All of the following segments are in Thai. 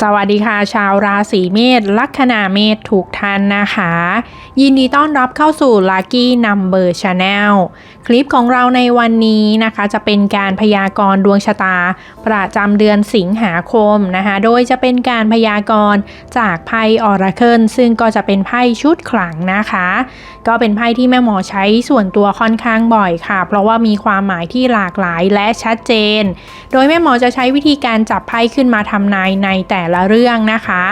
สวัสดีค่ะ ชาวราศีเมษลัคนาเมษถูกท่านนะคะ ยินดีต้อนรับเข้าสู่ Lucky Number Channel คลิปของเราในวันนี้นะคะ จะเป็นการพยากรณ์ดวงชะตา ประจำเดือนสิงหาคมนะคะ โดยจะเป็นการพยากรณ์จากไพ่ออราเคิลซึ่งก็จะเป็นไพ่ชุดขลังนะคะ ก็เป็นไพ่ที่แม่หมอใช้ส่วนตัวค่อนข้างบ่อยค่ะ เพราะว่ามีความหมายที่หลากหลายและชัดเจน โดยแม่หมอจะใช้วิธีการจับไพ่ขึ้นมาทำนายในแต่แต่ละเรื่องนะคะ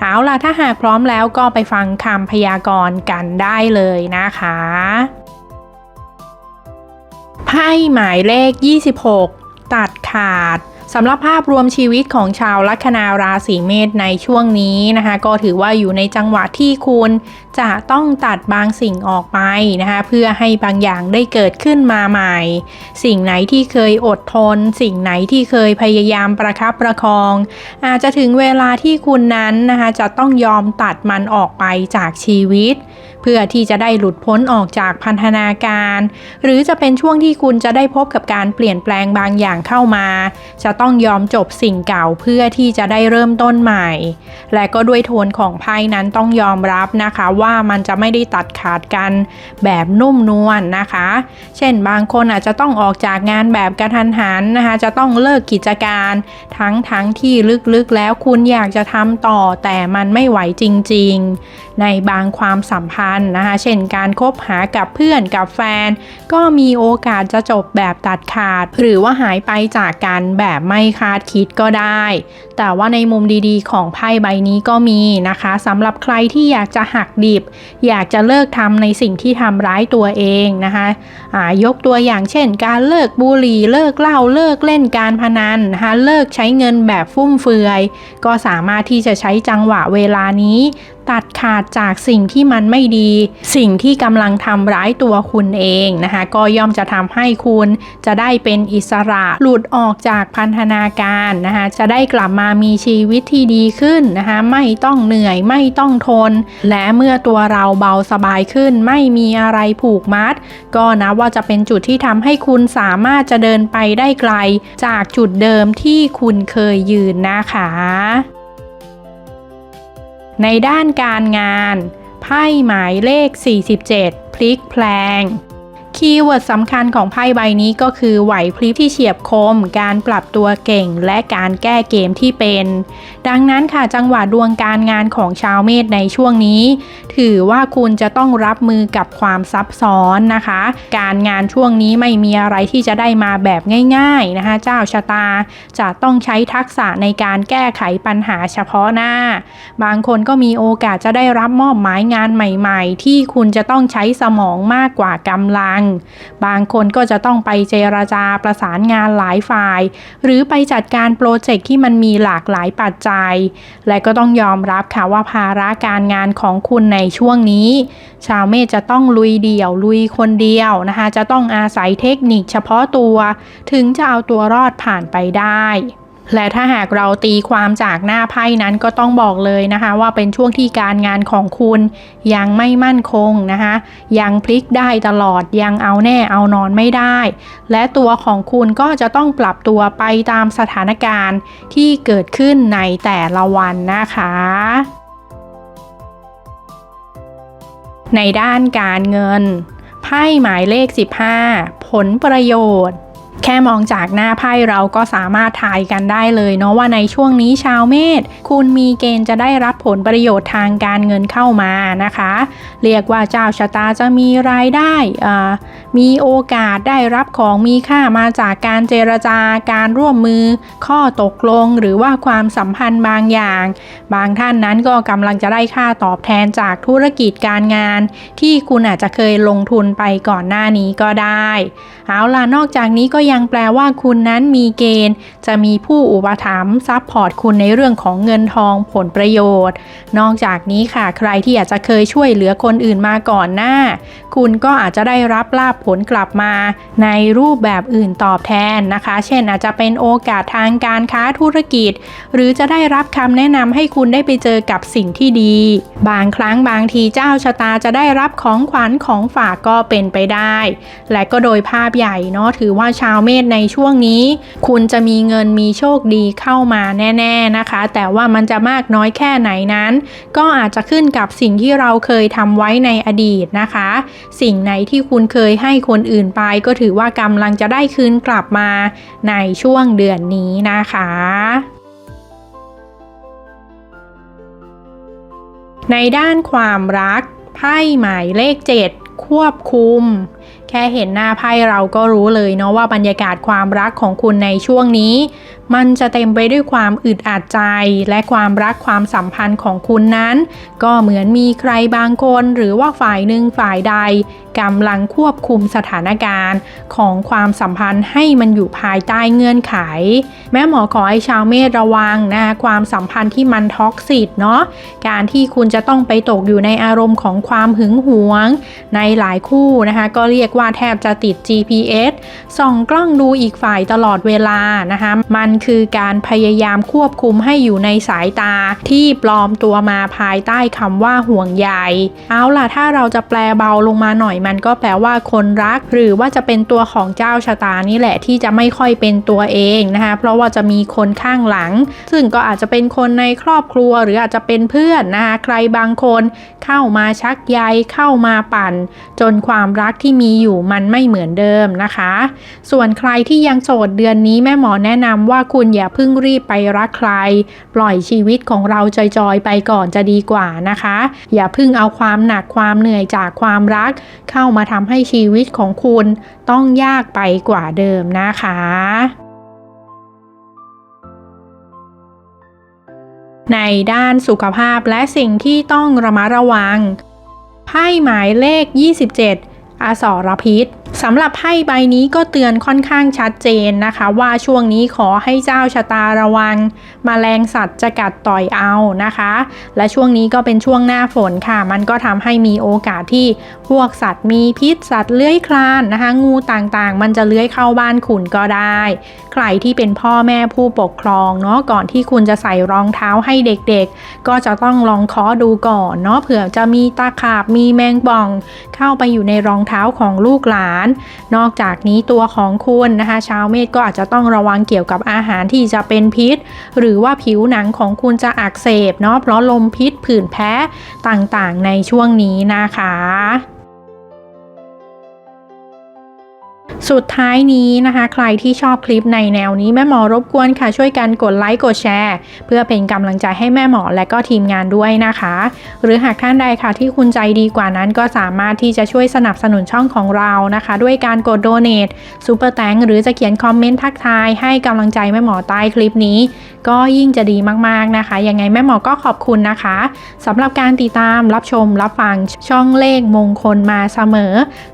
เอาล่ะถ้าหากพร้อมแล้วก็ไปฟังคำพยากรณ์กันได้เลยนะคะไพ่หมายเลข 26 ตัดขาด สำหรับภาพรวมชีวิตของชาวลัคนาราศีเมษในช่วงนี้นะคะ ก็ถือว่าอยู่ในจังหวะที่คุณจะต้องตัดบางสิ่งออกไปนะคะ เพื่อให้บางอย่างได้เกิดขึ้นมาใหม่ สิ่งไหนที่เคยอดทน สิ่งไหนที่เคยพยายามประคับประคอง อาจจะถึงเวลาที่คุณนั้นนะคะจะต้องยอมตัดมันออกไปจากชีวิต เพื่อที่จะได้หลุดพ้นออกจากพันธนาการ หรือจะเป็นช่วงที่คุณจะได้พบกับการเปลี่ยนแปลงบางอย่างเข้ามา จะต้องยอมจบสิ่งเก่าเพื่อที่จะได้เริ่มต้นใหม่ และก็ด้วยโทนของไพ่นั้นต้องยอมรับนะคะว่ามันจะไม่ได้ตัดขาดกันแบบนุ่มนวลนนะคะ เช่นบางคนอาจจะต้องออกจากงานแบบกระทันหันนะคะ จะต้องเลิกกิจการทั้งทั้งที่ลึกๆแล้วคุณอยากจะทำต่อแต่มันไม่ไหวจริง ๆในบางความสัมพันธ์นะคะ เช่นการคบหากับเพื่อนกับแฟน ก็มีโอกาสจะจบแบบตัดขาด หรือว่าหายไปจากกันแบบไม่คาดคิดก็ได้ แต่ว่าในมุมดีๆ ของไพ่ใบนี้ก็มีนะคะสำหรับใครที่อยากจะหักดิบ อยากจะเลิกทำในสิ่งที่ทำร้ายตัวเองนะคะะยกตัวอย่างเช่น การเลิกบุหรี่เลิกเหล้าเลิกเล่นการพนันนะคะเลิกใช้เงินแบบฟุ่มเฟือย ก็สามารถที่จะใช้จังหวะเวลานี้ตัดขาดจากสิ่งที่มันไม่ดี สิ่งที่กำลังทำร้ายตัวคุณเองนะคะ ก็ย่อมจะทำให้คุณจะได้เป็นอิสระหลุดออกจากพันธนาการนะคะจะได้กลับมามีชีวิตที่ดีขึ้นนะคะไม่ต้องเหนื่อยไม่ต้องทน และเมื่อตัวเราเบาสบายขึ้น ไม่มีอะไรผูกมัด ก็นะว่าจะเป็นจุดที่ทำให้คุณสามารถจะเดินไปได้ไกล จากจุดเดิมที่คุณเคยยืนนะคะ ในด้านการงาน ไพ่หมายเลข 47 พลิกแพลง คีย์เวิร์ดสำคัญของไพ่ใบนี้ก็คือไหวพริบที่เฉียบคม การปรับตัวเก่ง และการแก้เกมที่เป็น ดังนั้นค่ะจังหวะดวงการงานของชาวเมษในช่วงนี้ ถือว่าคุณจะต้องรับมือกับความซับซ้อนนะคะ การงานช่วงนี้ไม่มีอะไรที่จะได้มาแบบง่าย ๆนะคะ เจ้าชะตาจะต้องใช้ทักษะในการแก้ไขปัญหาเฉพาะหน้า บางคนก็มีโอกาสจะได้รับมอบหมายงานใหม่ ๆ ที่คุณจะต้องใช้สมองมากกว่ากำลังบางคนก็จะต้องไปเจรจาประสานงานหลายฝ่าย หรือไปจัดการโปรเจกต์ที่มันมีหลากหลายปัจจัย และก็ต้องยอมรับค่ะว่าภาระการงานของคุณในช่วงนี้ ชาวเมษจะต้องลุยเดี่ยวลุยคนเดียวนะคะ จะต้องอาศัยเทคนิคเฉพาะตัว ถึงจะเอาตัวรอดผ่านไปได้ และถ้าหากเราตีความจากหน้าไพ่นั้นก็ต้องบอกเลยนะคะ ว่าเป็นช่วงที่การงานของคุณยังไม่มั่นคงนะคะ ยังพลิกได้ตลอดยังเอาแน่เอานอนไม่ได้ และตัวของคุณก็จะต้องปรับตัวไปตามสถานการณ์ที่เกิดขึ้นในแต่ละวันนะคะในด้านการเงิน ไพ่หมายเลข 15 ผลประโยชน์ แค่มองจากหน้าไพ่เราก็สามารถทายกันได้เลยเนาะว่าในช่วงนี้ชาวเมษคุณมีเกณฑ์จะได้รับผลประโยชน์ทางการเงินเข้ามานะคะ เรียกว่าเจ้าชะตาจะมีรายได้อ่า มีโอกาสได้รับของมีค่ามาจากการเจรจาการร่วมมือ ข้อตกลงหรือว่าความสัมพันธ์บางอย่าง บางท่านนั้นก็กำลังจะได้ค่าตอบแทนจากธุรกิจการงาน ที่คุณอาจจะเคยลงทุนไปก่อนหน้านี้ก็ได้เอาล่ะนอกจากนี้ก็ยังแปลว่าคุณนั้นมีเกณฑ์ จะมีผู้อุปถัมภ์ซัพพอร์ตคุณในเรื่องของเงินทองผลประโยชน์ นอกจากนี้ค่ะ ใครที่อาจจะเคยช่วยเหลือคนอื่นมาก่อนหน้า คุณก็อาจจะได้รับลาภผลกลับมาในรูปแบบอื่นตอบแทนนะคะ เช่นอาจจะเป็นโอกาสทางการค้าธุรกิจ หรือจะได้รับคำแนะนำให้คุณได้ไปเจอกับสิ่งที่ดี บางครั้งบางทีเจ้าชะตาจะได้รับของขวัญของฝากก็เป็นไปได้ และก็โดยภาพใหญ่เนาะถือว่าชาวเมษในช่วงนี้ คุณจะมีเงินมีโชคดีเข้ามาแน่ๆนะคะ แต่ว่ามันจะมากน้อยแค่ไหนนั้น ก็อาจจะขึ้นกับสิ่งที่เราเคยทำไว้ในอดีตนะคะ สิ่งไหนที่คุณเคยให้ให้คนอื่นไป ก็ถือว่ากำลังจะได้คืนกลับมาในช่วงเดือนนี้นะคะในด้านความรัก ไพ่หมายเลข 7 ควบคุม แค่เห็นหน้าไพ่เราก็รู้เลยเนาะว่าบรรยากาศความรักของคุณในช่วงนี้ มันจะเต็มไปด้วยความอึดอัดใจ และความรักความสัมพันธ์ของคุณนั้น ก็เหมือนมีใครบางคนหรือว่าฝ่ายหนึ่งฝ่ายใดกำลังควบคุมสถานการณ์ของความสัมพันธ์ให้มันอยู่ภายใต้เงื่อนไข แม่หมอขอให้ชาวเมษระวังนะคะความสัมพันธ์ที่มันท็อกซิตเนาะการที่คุณจะต้องไปตกอยู่ในอารมณ์ของความหึงหวง ในหลายคู่นะคะก็เรียกว่าาแทบจะติด GPS ส่องกล้องดูอีกฝ่ายตลอดเวลานะคะ มันคือการพยายามควบคุมให้อยู่ในสายตาที่ปลอมตัวมาภายใต้คำว่าห่วงใยเอาล่ะถ้าเราจะแปลเบาลงมาหน่อยมันก็แปลว่าคนรัก หรือว่าจะเป็นตัวของเจ้าชะตานี่แหละที่จะไม่ค่อยเป็นตัวเองนะคะเพราะว่าจะมีคนข้างหลัง ซึ่งก็อาจจะเป็นคนในครอบครัวหรืออาจจะเป็นเพื่อนนะคะใครบางคนเข้ามาชักใยเข้ามาปั่น จนความรักที่มีอยู่มันไม่เหมือนเดิมนะคะ ส่วนใครที่ยังโสดเดือนนี้แม่หมอแนะนำว่าคุณอย่าเพิ่งรีบไปรักใคร ปล่อยชีวิตของเราจอยๆไปก่อนจะดีกว่านะคะ อย่าเพิ่งเอาความหนักความเหนื่อยจากความรัก เข้ามาทำให้ชีวิตของคุณต้องยากไปกว่าเดิมนะคะในด้านสุขภาพและสิ่งที่ต้องระมัดระวัง ไพ่หมายเลข 27 อสรพิษ สำหรับไพ่ใบนี้ก็เตือนค่อนข้างชัดเจนนะคะ ว่าช่วงนี้ขอให้เจ้าชะตาระวังมแมลงสัตว์จะกัดต่อยเอานะคะ และช่วงนี้ก็เป็นช่วงหน้าฝนค่ะ มันก็ทำให้มีโอกาสที่พวกสัตว์มีพิษสัตว์เลื้อยคลานนะคะ งูต่างๆ มันจะเลื้อยเข้าบ้านคุณก็ได้ ใครที่เป็นพ่อแม่ผู้ปกครองเนาะก่อนที่คุณจะใส่รองเท้าให้เด็กๆ ก็จะต้องลองเคาะดูก่อนเนาะเผื่อจะมีตาขาบมีแมงป่อง เข้าไปอยู่ในรองเท้าของลูกหลานนอกจากนี้ตัวของคุณนะคะ ชาวเมษก็อาจจะต้องระวังเกี่ยวกับอาหารที่จะเป็นพิษ หรือว่าผิวหนังของคุณจะอักเสบเนาะเพราะลมพิษผื่นแพ้ต่างๆ ในช่วงนี้นะคะ สุดท้ายนี้นะคะ ใครที่ชอบคลิปในแนวนี้แม่หมอรบกวนค่ะ ช่วยกันกดไลค์กดแชร์ เพื่อเป็นกำลังใจให้แม่หมอและก็ทีมงานด้วยนะคะ หรือหากท่านใดค่ะที่คุณใจดีกว่านั้นก็สามารถที่จะช่วยสนับสนุนช่องของเรานะคะ ด้วยการกดโดเน a t ซูเปอร์แตงหรือจะเขียนคอมเมนต์ทักทายให้กำลังใจแม่หมอใต้คลิปนี้ ก็ยิ่งจะดีมากๆนะคะ ยังไงแม่หมอก็ขอบคุณนะคะสำหรับการติดตามรับชมรับฟังช่องเลขมงคลมาเสมอ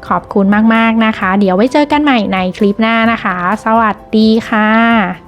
ขอบคุณมากๆนะคะ เดี๋ยวไว้เจอกันกันใหม่ในคลิปหน้านะคะ สวัสดีค่ะ